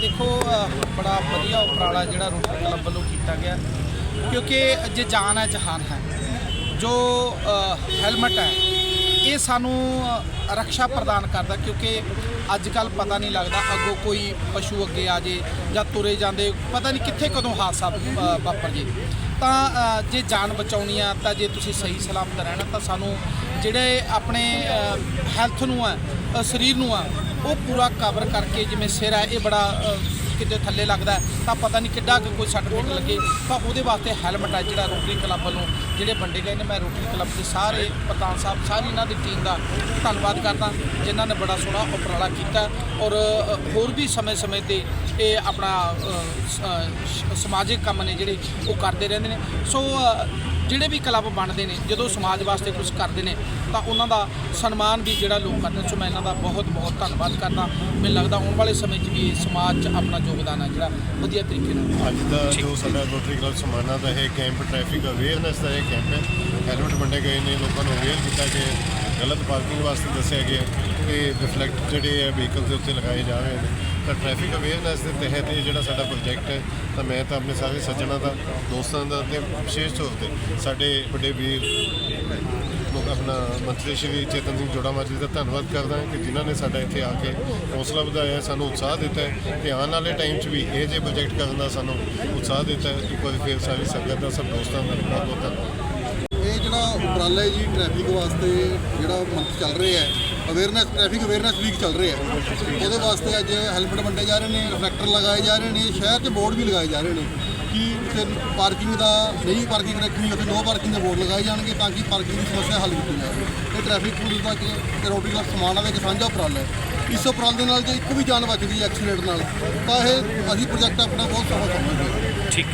ਦੇਖੋ ਬੜਾ ਵਧੀਆ ਉਪਰਾਲਾ ਜਿਹੜਾ ਰੋਟਰੀ ਕਲੱਬ ਵੱਲੋਂ ਕੀਤਾ ਗਿਆ। ਕਿਉਂਕਿ ਜੇ ਜਾਨ ਹੈ ਜਹਾਨ ਹੈ। ਜੋ ਹੈਲਮਟ ਹੈ ਇਹ ਸਾਨੂੰ ਅ, ਰਕਸ਼ਾ ਪ੍ਰਦਾਨ ਕਰਦਾ ਕਿਉਂਕਿ ਅੱਜ ਕੱਲ ਪਤਾ ਨਹੀਂ ਲੱਗਦਾ ਅੱਗੋਂ ਕੋਈ ਪਸ਼ੂ ਅੱਗੇ ਆ ਜੇ ਜਾਂ ਤੁਰੇ ਜਾਂਦੇ ਪਤਾ ਨਹੀਂ ਕਿੱਥੇ ਕਦੋਂ ਹਾਦਸਾ ਵਾਪਰ ਜੇ। ਤਾਂ ਜੇ ਜਾਨ ਬਚਾਉਣੀ ਆ ਤਾਂ ਜੇ ਤੁਸੀਂ ਸਹੀ ਸਲਾਮਤ ਰਹਿਣਾ ਤਾਂ ਸਾਨੂੰ ਜਿਹੜੇ ਆਪਣੇ ਹੈਲਥ ਨੂੰ ਆ ਸਰੀਰ ਨੂੰ ਆ ਉਹ ਪੂਰਾ ਕਵਰ ਕਰਕੇ ਜਿਵੇਂ ਸਿਰ ਹੈ, ਇਹ ਬੜਾ ਕਿਤੇ ਥੱਲੇ ਲੱਗਦਾ ਤਾਂ ਪਤਾ ਨਹੀਂ ਕਿੱਡਾ ਕੋਈ ਸੱਟ ਫੇਟ ਲੱਗੇ। ਤਾਂ ਉਹਦੇ ਵਾਸਤੇ ਹੈਲਮਟ ਹੈ ਜਿਹੜਾ ਰੋਟਰੀ ਕਲੱਬ ਵੱਲੋਂ, ਜਿਹੜੇ ਵੰਡੇ ਗਏ ਨੇ, ਮੈਂ ਰੋਟਰੀ ਕਲੱਬ ਦੇ ਸਾਰੇ ਪ੍ਰਧਾਨ ਸਾਹਿਬ, ਸਾਰੀ ਇਹਨਾਂ ਦੀ ਟੀਮ ਦਾ ਧੰਨਵਾਦ ਕਰਦਾ, ਜਿਨ੍ਹਾਂ ਨੇ ਬੜਾ ਸੋਹਣਾ ਉਪਰਾਲਾ ਕੀਤਾ ਔਰ ਹੋਰ ਵੀ ਸਮੇਂ-ਸਮੇਂ ਤੇ ਇਹ ਆਪਣਾ ਸਮਾਜਿਕ ਕੰਮ ਨੇ ਜਿਹੜੇ ਉਹ ਕਰਦੇ ਰਹਿੰਦੇ ਨੇ। ਸੋ ਜਿਹੜੇ ਵੀ ਕਲੱਬ ਬਣਦੇ ਨੇ ਜਦੋਂ ਸਮਾਜ ਵਾਸਤੇ ਕੁਝ ਕਰਦੇ ਨੇ ਤਾਂ ਉਹਨਾਂ ਦਾ ਸਨਮਾਨ ਵੀ ਜਿਹੜਾ ਲੋਕ ਕਰਦੇ ਨੇ। ਸੋ ਮੈਂ ਇਹਨਾਂ ਦਾ ਬਹੁਤ ਬਹੁਤ ਧੰਨਵਾਦ ਕਰਦਾ। ਮੈਨੂੰ ਲੱਗਦਾ ਆਉਣ ਵਾਲੇ ਸਮੇਂ 'ਚ ਵੀ ਸਮਾਜ 'ਚ ਆਪਣਾ ਯੋਗਦਾਨ ਹੈ ਜਿਹੜਾ ਵਧੀਆ ਤਰੀਕੇ ਨਾਲ ਅੱਜ ਦਾ ਜੋ ਸਾਡਾ ਰੋਟਰੀ ਕਲੱਬ ਸਮਾਨਾ ਦਾ ਇਹ ਕੈਂਪ ਟ੍ਰੈਫਿਕ ਅਵੇਅਰਨੈਸ ਦਾ ਇਹ ਕੈਂਪ ਹੈ। ਹੈਲਮਟ ਵੰਡੇ ਗਏ ਨੇ ਲੋਕਾਂ ਨੂੰ ਅਵੇਅਰ ਕੀਤਾ ਕਿ ਗਲਤ ਪਾਰਕਿੰਗ ਵਾਸਤੇ ਦੱਸਿਆ ਗਿਆ ਕਿ ਰਿਫਲੈਕਟ ਜਿਹੜੇ ਹੈ ਵਹੀਕਲ ਦੇ ਉੱਤੇ ਲਗਾਏ ਜਾ ਰਹੇ ਨੇ। ਤਾਂ ਟ੍ਰੈਫਿਕ ਅਵੇਅਰਨੈਸ ਦੇ ਤਹਿਤ ਇਹ ਜਿਹੜਾ ਸਾਡਾ ਪ੍ਰੋਜੈਕਟ ਹੈ, ਤਾਂ ਮੈਂ ਤਾਂ ਆਪਣੇ ਸਾਰੇ ਸੱਜਣਾ ਦਾ, ਦੋਸਤਾਂ ਦਾ ਤੇ ਵਿਸ਼ੇਸ਼ ਤੌਰ ਤੇ ਸਾਡੇ ਵੱਡੇ ਵੀਰ ਆਪਣਾ ਮੰਤਰੀ ਸ਼੍ਰੀ ਚੇਤਨ ਸਿੰਘ ਜੋੜਾ ਮਾਜੀ ਦਾ ਧੰਨਵਾਦ ਕਰਦਾ ਹਾਂ ਕਿ ਜਿਨ੍ਹਾਂ ਨੇ ਸਾਡਾ ਇੱਥੇ ਆ ਕੇ ਹੌਸਲਾ ਵਧਾਇਆ, ਸਾਨੂੰ ਉਤਸ਼ਾਹ ਦਿੱਤਾ ਹੈ ਆਉਣ ਵਾਲੇ ਟਾਈਮ 'ਚ ਵੀ ਇਹ ਜੇ ਪ੍ਰੋਜੈਕਟ ਕਰਨ ਦਾ ਸਾਨੂੰ ਉਤਸ਼ਾਹ ਦਿੱਤਾ ਇੱਕ ਵਾਰ ਫਿਰ ਸਾਰੀ ਸੰਗਤ ਦਾ, ਸਭ ਦੋਸਤਾਂ ਦਾ ਬਹੁਤ ਬਹੁਤ ਧੰਨਵਾਦ। ਉਪਰਾਲਾ ਹੈ ਜੀ ਟ੍ਰੈਫਿਕ ਵਾਸਤੇ ਜਿਹੜਾ ਮੰਥ ਚੱਲ ਰਿਹਾ ਹੈ ਅਵੇਅਰਨੈਸ ਟ੍ਰੈਫਿਕ ਅਵੇਅਰਨੈਸ ਵੀਕ ਚੱਲ ਰਿਹਾ ਹੈ। ਉਹਦੇ ਵਾਸਤੇ ਅੱਜ ਹੈਲਮਟ ਵੰਡੇ ਜਾ ਰਹੇ ਨੇ ਰਿਫਲੈਕਟਰ ਲਗਾਏ ਜਾ ਰਹੇ ਨੇ, ਸ਼ਹਿਰ 'ਚ ਬੋਰਡ ਵੀ ਲਗਾਏ ਜਾ ਰਹੇ ਨੇ ਕਿ ਪਾਰਕਿੰਗ ਦਾ ਨਹੀਂ ਪਾਰਕਿੰਗ ਰੱਖਣੀ, ਉੱਥੇ ਨੋ ਪਾਰਕਿੰਗ ਦੇ ਬੋਰਡ ਲਗਾਏ ਜਾਣਗੇ ਤਾਂ ਕਿ ਪਾਰਕਿੰਗ ਦੀ ਸਮੱਸਿਆ ਹੱਲ ਕੀਤੀ ਜਾਵੇ। ਇਹ ਟ੍ਰੈਫਿਕ ਪੁਲਿਸ ਦਾ ਕਿ ਰੋਟੀ ਦਾ ਸਮਾਨ ਸਮਾਣਾ ਦਾ ਇੱਕ ਸਾਂਝਾ ਉਪਰਾਲਾ ਹੈ। ਇਸ ਉਪਰਾਲੇ ਦੇ ਨਾਲ ਜੇ ਇੱਕ ਵੀ ਜਾਨ ਬਚਦੀ ਹੈ ਐਕਸੀਡੈਂਟ ਨਾਲ, ਤਾਂ ਇਹ ਅਸੀਂ ਪ੍ਰੋਜੈਕਟ ਆਪਣਾ ਬਹੁਤ ਸਫਲ ਸਮਝਦੇ ਠੀਕ।